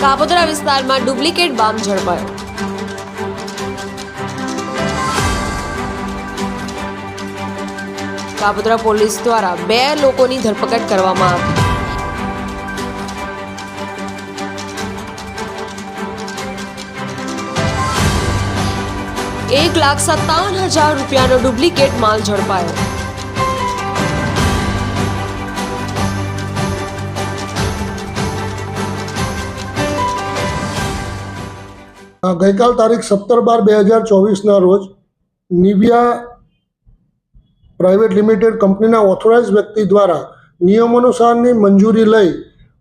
કાપોદ્રા વિસ્તારમાં duplicate balm ઝડપાયો. Kapodra police દ્વારા બે લોકોની ધરપકડ કરવામાં આવી. એક લાખ સત્તાવન હજાર રૂપિયાનો ડુપ્લિકેટ માલ ઝડપાયો. ગઈકાલ તારીખ સત્તર બાર બે હજાર ચોવીસના રોજ નિવિયા પ્રાઇવેટ લિમિટેડ કંપનીના ઓથોરાઇઝ વ્યક્તિ દ્વારા નિયમાનુસારની મંજૂરી લઈ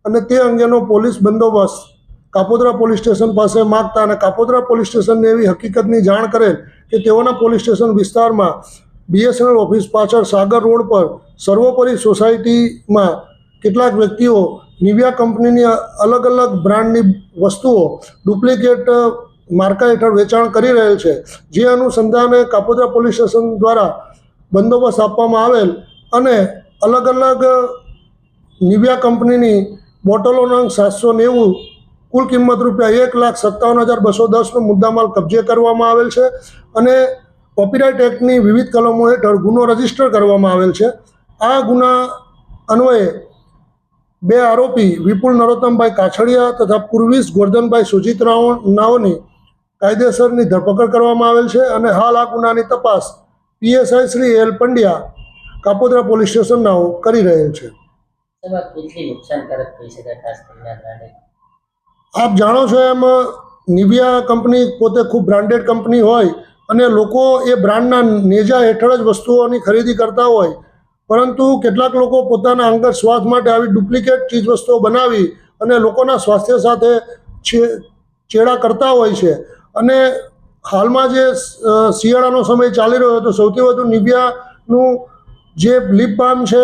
અને તે અંગેનો પોલીસ બંદોબસ્ત કાપોદ્રા પોલીસ સ્ટેશન પાસે માગતા અને કાપોદ્રા પોલીસ સ્ટેશનને એવી હકીકતની જાણ કરેલ કે તેઓના પોલીસ સ્ટેશન વિસ્તારમાં બીએસએનએલ ઓફિસ પાછળ સાગર રોડ પર સર્વોપરી સોસાયટીમાં કેટલાક વ્યક્તિઓ નિવિયા કંપનીની અલગ અલગ બ્રાન્ડની વસ્તુઓ ડુપ્લિકેટ માર્કા હેઠળ વેચાણ કરી રહેલ છે. જે અનુસંધાને કાપોદ્રા પોલીસ સ્ટેશન દ્વારા બંદોબસ્ત આપવામાં આવેલ અને અલગ અલગ નિવિયા કંપનીની બોટલોનો અંક સાતસો નેવું, કુલ કિંમત રૂપિયા એક લાખ સત્તાવન હજાર બસો દસનો મુદ્દામાલ કબજે કરવામાં આવેલ છે અને કોપીરાઇટ એક્ટની વિવિધ કલમો હેઠળ ગુનો રજિસ્ટર કરવામાં આવેલ છે. આ ગુના અન્વયે બે આરોપી વિપુલ નરોત્તમભાઈ કાછડિયા તથા પૂર્વીશ ગોરધનભાઈ સુજીત રાવ નાઓની કાયદેસરની ધરપકડ કરવામાં આવેલ છે અને હાલ આ ગુનાની તપાસ PSI Shri L Pandya Kapodra police સ્ટેશનનાઓ કરી રહેલ છે. આપ જાણો છો એમ નિવિયા કંપની પોતે ખૂબ બ્રાન્ડેડ કંપની હોય અને લોકો એ બ્રાન્ડના નેજા હેઠળ જ વસ્તુઓની ખરીદી કરતા હોય પરંતુ કેટલાક લોકો પોતાના અંગત સ્વાર્થ માટે આવી ડુપ્લિકેટ ચીજ વસ્તુઓ બનાવી અને લોકોના સ્વાસ્થ્ય સાથે છે- ચેડા કરતા હોય છે. અને હાલમાં જે શિયાળાનો સમય ચાલી રહ્યો હતો, સૌથી વધુ નિવિયાનું જે લિપ બામ છે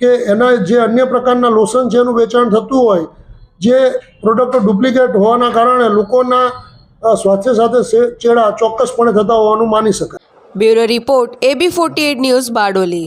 કે એના જે અન્ય પ્રકારના લોશન છે એનું વેચાણ થતું હોય, જે પ્રોડક્ટો ડુપ્લિકેટ હોવાના કારણે લોકોના સ્વાસ્થ્ય સાથે ચેડા ચોક્કસપણે થતા હોવાનું માની શકાય. Bureau report, AB forty news Bardoli.